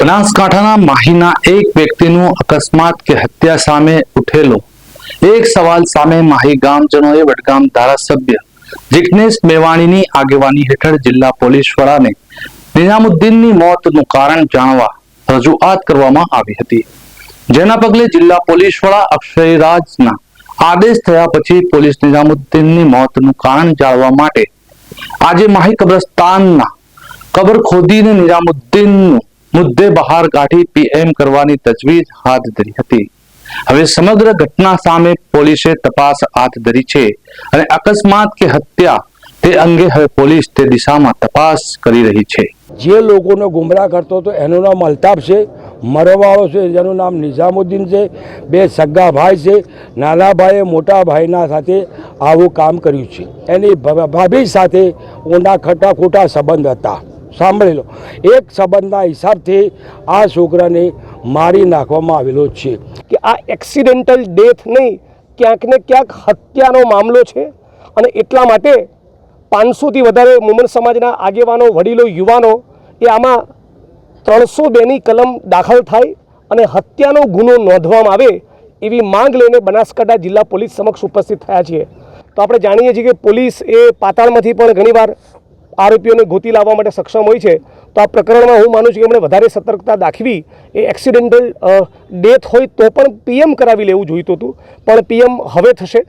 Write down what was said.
બનાસકાંઠાના માહીના એક વ્યક્તિનું અકસ્માત કે હત્યા સામે ઉઠેલો. એક સવાલ સામે માહી ગામજનોએ વડગામ ધારાસભ્ય જિગ્નેશ મેવાણીની આગેવાની હેઠળ જિલ્લા પોલીસ વડાને નિઝામુદ્દીનની મોતનું કારણ જાણવા રજૂઆત કરવામાં આવી હતી. જેના પગલે જિલ્લા પોલીસ વડા અક્ષયરાજના આદેશ થયા પછી પોલીસ નિઝામુદ્દીનની મોતનું કારણ જાણવા માટે આજે માહી કબ્રસ્તાનના કબર ખોદીને નિઝામુદ્દીનનું મુદ્દે બહાર કાઢી પીએમ કરવાની તજવીજ હાથ ધરી હતી. હવે સમગ્ર ઘટના સામે પોલીસે તપાસ હાથ ધરી છે અને અકસ્માત કે હત્યા તે અંગે હવે પોલીસ તે દિશામાં તપાસ કરી રહી છે. જે લોકોને ગુમરાહ કરતો હતો એનું નામ અલ્તાફ છે, મરવાળો છે, જેનું નામ નિઝામુદ્દીન છે, બે સગા ભાઈ છે નાના ભાઈએ મોટા ભાઈના સાથે આવું કામ કર્યું છે. એની ભાભી સાથે ઊંડા ખટા ખોટા સંબંધ હતા. સાંભળી લો એક સંબંધના હિસાબથી આ છોકરાને મારી નાખવામાં આવેલો છે કે આ એક્સિડેન્ટલ ડેથ નહીં, ક્યાંક ને ક્યાંક હત્યાનો મામલો છે અને એટલા માટે પાંચસોથી વધારે મુમન સમાજના આગેવાનો, વડીલો, યુવાનો એ આમાં ત્રણસો બેની કલમ દાખલ થાય અને હત્યાનો ગુનો નોંધવામાં આવે એવી માંગ લઈને બનાસકાંઠા જિલ્લા પોલીસ સમક્ષ ઉપસ્થિત થયા છીએ તો આપણે જાણીએ છીએ કે પોલીસ એ પાતાળમાંથી પણ ઘણીવાર આરોપીઓને ગોતી લાવવા માટે સક્ષમ હોય છે, તો આ પ્રકરણમાં હું માનું છું કે એમણે વધારે સતર્કતા દાખવી. એ એક્સિડેન્ટલ ડેથ હોય તો પણ પીએમ કરાવી લેવું જોઈતું હતું. પણ પીએમ હવે થશે.